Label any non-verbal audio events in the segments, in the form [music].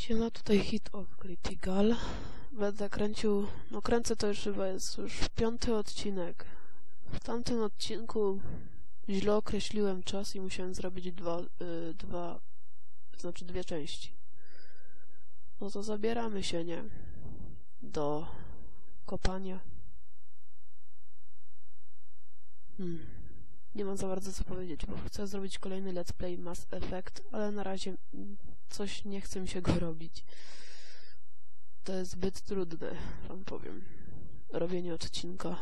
Siema, tutaj Hit of Critical. Będę kręcił, no kręcę to już chyba jest już piąty odcinek. W tamtym odcinku źle określiłem czas i musiałem zrobić dwa, y, dwa, znaczy dwie części. No to zabieramy się, nie? Do kopania. Hmm. Nie mam za bardzo co powiedzieć, bo chcę zrobić kolejny let's play Mass Effect, ale na razie coś nie chce mi się go [laughs] robić. To jest zbyt trudne, wam powiem. Robienie odcinka.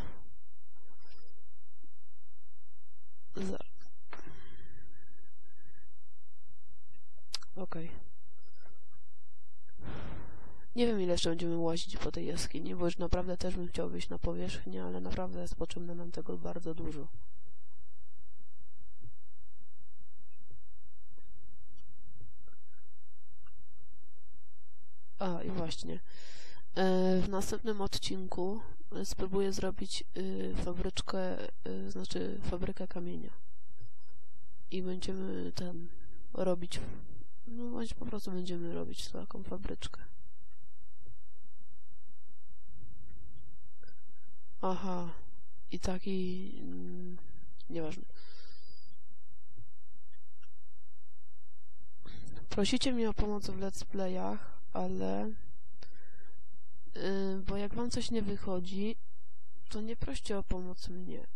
Zaraz. Okej. Nie wiem ile jeszcze będziemy łazić po tej jaskini, bo już naprawdę też bym chciał wyjść na powierzchnię, ale naprawdę jest potrzebne nam tego bardzo dużo. A, i właśnie. E, W następnym odcinku spróbuję zrobić y, fabryczkę, y, znaczy fabrykę kamienia. I będziemy ten robić, no bądź po prostu będziemy robić taką fabryczkę. Aha, i taki, mm, nieważne. Prosicie mnie o pomoc w let's playach, ale yy, bo jak wam coś nie wychodzi, to nie proście o pomoc mnie.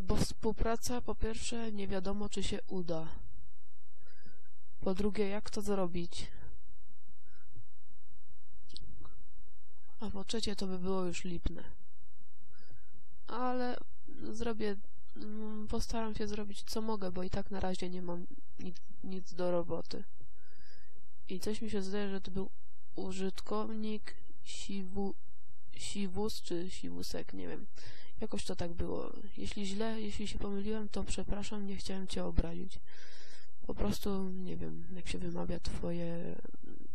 Bo współpraca po pierwsze nie wiadomo czy się uda. Po drugie jak to zrobić? A po trzecie to by było już lipne. Ale zrobię mm, postaram się zrobić co mogę, bo i tak na razie nie mam nic, nic do roboty. I coś mi się zdaje, że to był użytkownik siwu, Siwus czy Siwusek, nie wiem. Jakoś to tak było. Jeśli źle, jeśli się pomyliłem, to przepraszam, nie chciałem cię obrazić. Po prostu nie wiem, jak się wymawia twoje...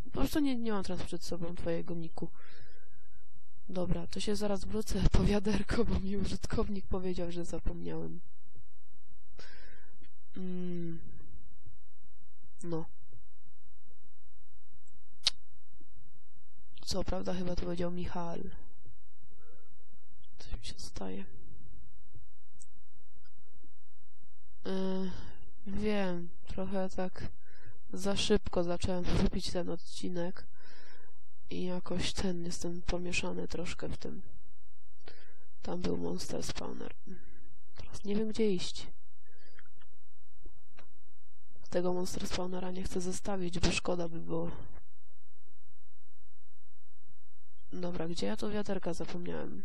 Po prostu nie, nie mam teraz przed sobą twojego niku. Dobra, to się zaraz wrócę [laughs] po wiaderko, bo mi użytkownik powiedział, że zapomniałem. Mm. No. Co prawda chyba to powiedział Michal. Coś mi się staje. Yy, wiem, trochę tak za szybko zacząłem [laughs] robić ten odcinek i jakoś ten jestem pomieszany troszkę w tym. Tam był Monster Spawner. Teraz nie wiem gdzie iść. Tego Monster Spawnera nie chcę zostawić, bo szkoda by było. Dobra, gdzie ja to wiaderka zapomniałem?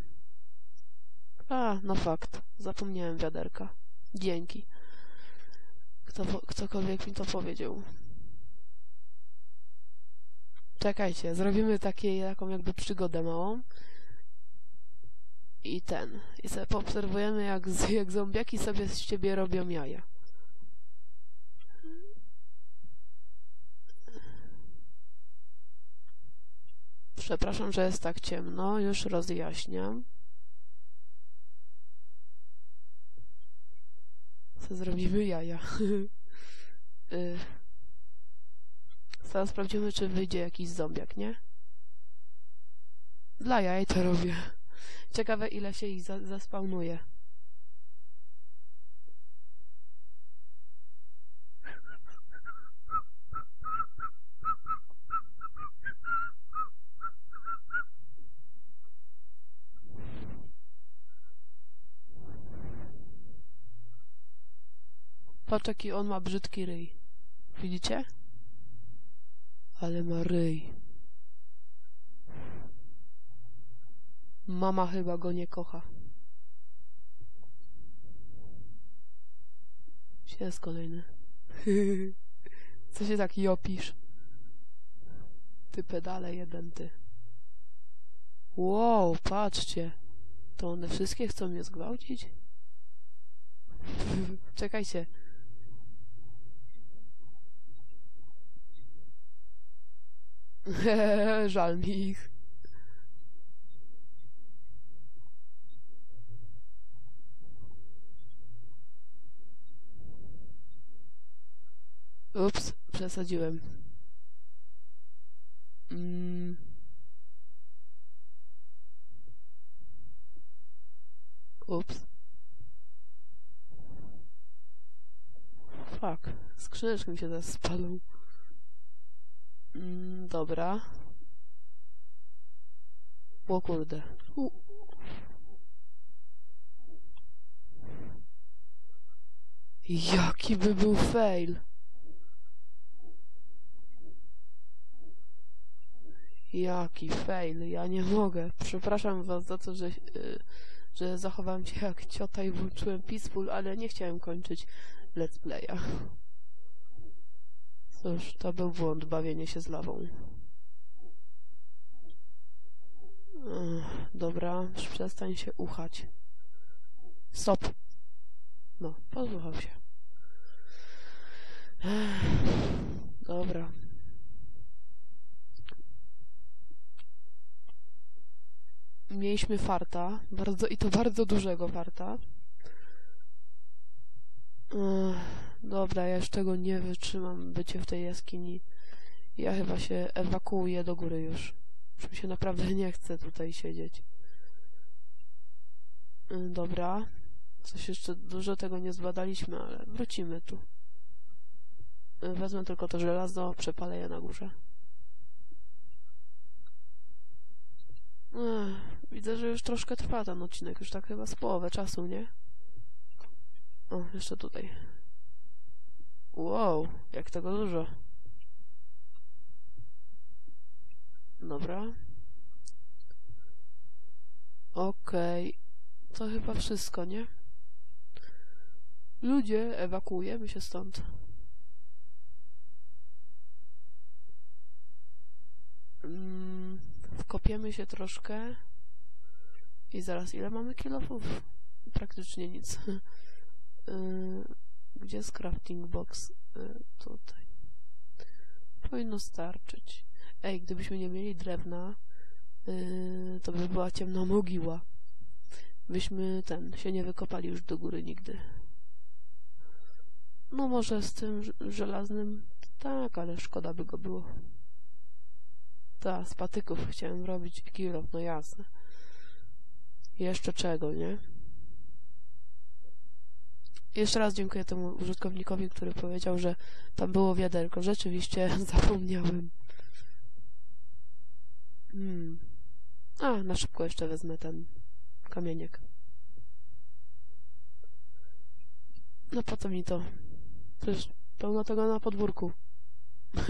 A, no fakt. Zapomniałem wiaderka. Dzięki. Kto, ktokolwiek mi to powiedział. Czekajcie, zrobimy takie, taką jakby przygodę małą. I ten. I sobie poobserwujemy, jak, jak zombiaki sobie z siebie robią jaja. Przepraszam, że jest tak ciemno. Już rozjaśniam. Co zrobimy jaja? [laughs] y sprawdzimy, czy wyjdzie jakiś zombiak, nie? Dla jaj to robię. Ciekawe, ile się ich za zaspawnuje. Patrz, jaki on ma brzydki ryj. Widzicie? Ale ma ryj. Mama chyba go nie kocha. Jest kolejny. [laughs] Co się tak jopisz? Ty pedale jeden, ty. Wow, patrzcie. To one wszystkie chcą mnie zgwałcić? [laughs] Czekajcie. [laughs] Żal mi ich. Ups, przesadziłem. Mm. Ups. Fuck. Skrzyneczki mi się teraz spalą. Mm, dobra. O kurde. U. Jaki by był fail. Jaki fail, ja nie mogę. Przepraszam was za to, że, y, że zachowałem się jak ciota i włączyłem peaceful, ale nie chciałem kończyć let's playa. Cóż, to był błąd, bawienie się z lawą. Ech, dobra, przestań się uchać. Stop. No, posłuchał się. Ech, dobra. Mieliśmy farta, bardzo i to bardzo dużego farta. Ech, dobra, ja już tego nie wytrzymam, bycie w tej jaskini. Ja chyba się ewakuuję do góry już. Już mi się naprawdę [laughs] nie chce tutaj siedzieć. Ym, Dobra. Coś jeszcze dużo tego nie zbadaliśmy, ale wrócimy tu. Ym, Wezmę tylko to żelazo, przepalę je na górze. Ech, widzę, że już troszkę trwa ten odcinek, już tak chyba z połowę czasu, nie? O, jeszcze tutaj. Wow, jak tego dużo. Dobra. Okej. To chyba wszystko, nie? Ludzie, ewakuujemy się stąd. Mm, wkopiemy się troszkę. I zaraz, ile mamy kilofów? Praktycznie nic. [laughs] Y, Gdzie jest crafting box? Y, Tutaj. Powinno starczyć. Ej, gdybyśmy nie mieli drewna, yy, to by była ciemna mogiła. Byśmy ten, się nie wykopali już do góry nigdy. No może z tym żelaznym, tak, ale szkoda by go było. Ta, z patyków chciałem robić kilo, no jasne. Jeszcze czego, nie? Jeszcze raz dziękuję temu użytkownikowi, który powiedział, że tam było wiaderko. Rzeczywiście [laughs] zapomniałem. Hmm. A, na szybko jeszcze wezmę ten kamieniek. No po co mi to? Przecież pełno tego na podwórku. [laughs]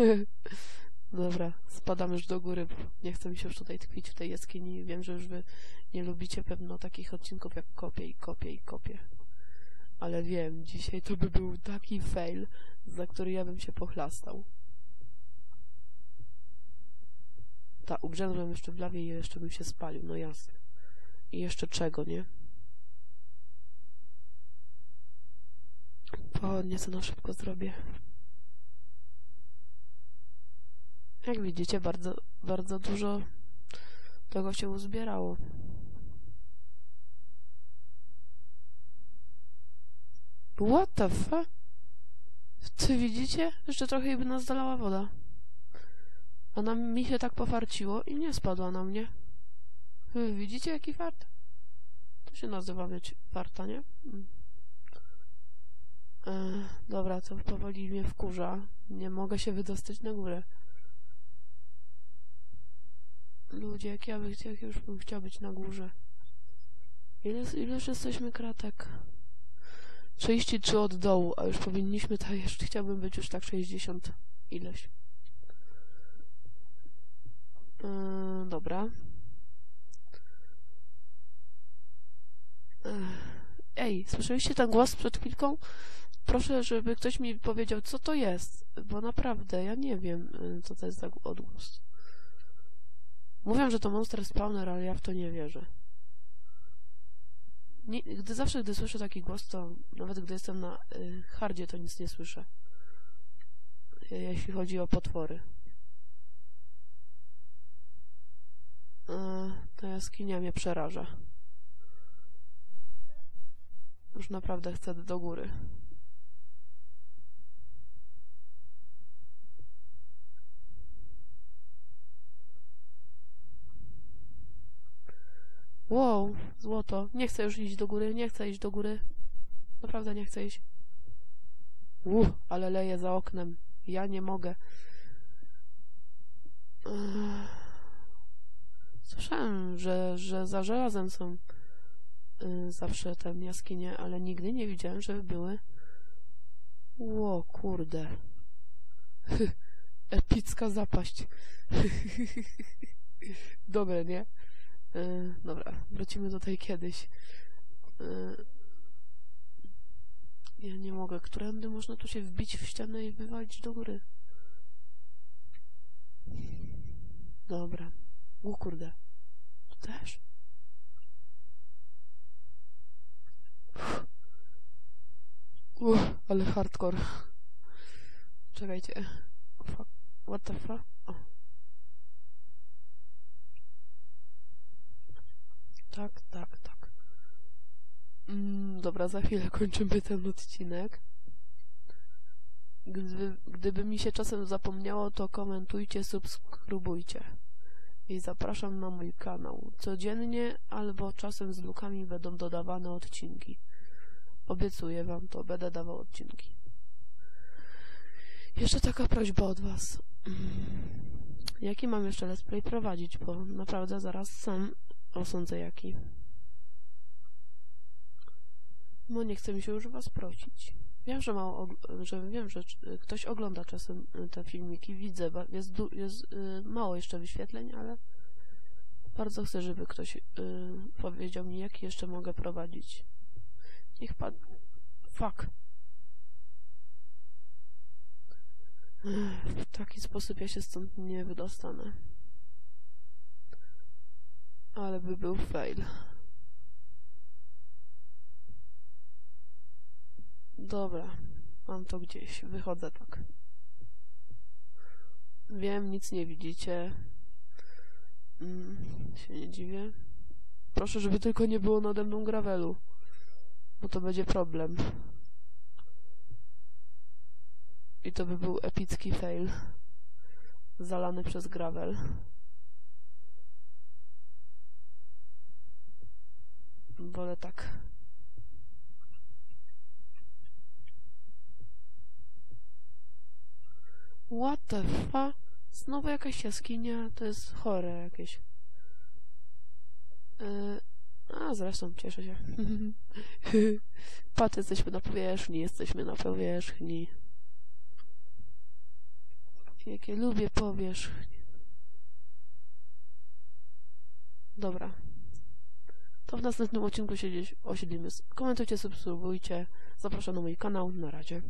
Dobra, spadam już do góry, nie chcę mi się już tutaj tkwić w tej jaskini. Wiem, że już wy nie lubicie pewno takich odcinków jak kopię i kopię i kopię. Ale wiem, dzisiaj to by był taki fail, za który ja bym się pochlastał. Ta, ugrzęzłem jeszcze w lawie i jeszcze bym się spalił, no jasne. I jeszcze czego, nie? Pochodnie co na szybko zrobię. Jak widzicie, bardzo, bardzo dużo tego się uzbierało. What the fuck? Ty widzicie? Jeszcze trochę i by nas zalała woda. A nam mi się tak pofarciło i nie spadła na mnie. Widzicie jaki fart? To się nazywa mieć farta, nie? Mm. E, dobra, to powoli mnie wkurza. Nie mogę się wydostać na górę. Ludzie, jak ja, by, jak już bym chciał być na górze. Ile, ileż jesteśmy kratek? 33 od dołu, a już powinniśmy tak, jeszcze chciałbym być już tak 60 ileś. Yy, dobra. Ech. Ej, słyszeliście ten głos przed chwilką? Proszę, żeby ktoś mi powiedział, co to jest, bo naprawdę, ja nie wiem, yy, co to jest za odgłos. Mówią, że to monster spawner, ale ja w to nie wierzę. Nie, gdy zawsze, gdy słyszę taki głos, to nawet gdy jestem na y, hardzie, to nic nie słyszę. Y, jeśli chodzi o potwory. Y, ta jaskinia mnie przeraża. Już naprawdę chcę do góry. Wow, złoto. Nie chcę już iść do góry, nie chcę iść do góry. Naprawdę nie chcę iść. Uff, ale leje za oknem. Ja nie mogę. Słyszałem, że, że za żelazem są y, zawsze te jaskinie, ale nigdy nie widziałem, żeby były. Ło, kurde. [laughs] Epicka zapaść. [laughs] Dobre, nie? Y, dobra, wrócimy do tej kiedyś. Y, ja nie mogę. Którędy można tu się wbić w ścianę i wywalić do góry? Dobra. O kurde. Tu też? Uff, ale hardcore. Czekajcie. What the fuck? Tak, tak, tak. Mm, dobra, za chwilę [laughs] kończymy ten odcinek. Gdyby, gdyby mi się czasem zapomniało, to komentujcie, subskrybujcie. I zapraszam na mój kanał. Codziennie albo czasem z lukami będą dodawane odcinki. Obiecuję wam to, będę dawał odcinki. Jeszcze taka prośba od was. [clears throat] Jaki mam jeszcze let's play prowadzić, bo naprawdę zaraz sam osądzę jaki. No nie chcę mi się już was prosić. Wiem, że mało, że wiem, że ktoś ogląda czasem y, te filmiki, widzę, jest, jest y, mało jeszcze wyświetleń, ale bardzo chcę, żeby ktoś y, powiedział mi, jaki jeszcze mogę prowadzić. Niech pan... Fuck. W taki sposób ja się stąd nie wydostanę. Ale by był fail. Dobra, mam to gdzieś. Wychodzę tak. Wiem, nic nie widzicie. Mm, się nie dziwię. Proszę, żeby tylko nie było nade mną gravelu. Bo to będzie problem. I to by był epicki fail. Zalany przez gravel. Wolę tak. What the fuck? Znowu jakaś jaskinia, to jest chore jakieś. Yy, a zresztą cieszę się. [laughs] Patrz, jesteśmy na powierzchni, jesteśmy na powierzchni. Jakie lubię powierzchnię. Dobra. To w następnym odcinku się gdzieś osiedlimy. Komentujcie, subskrybujcie. Zapraszam na mój kanał. Na razie.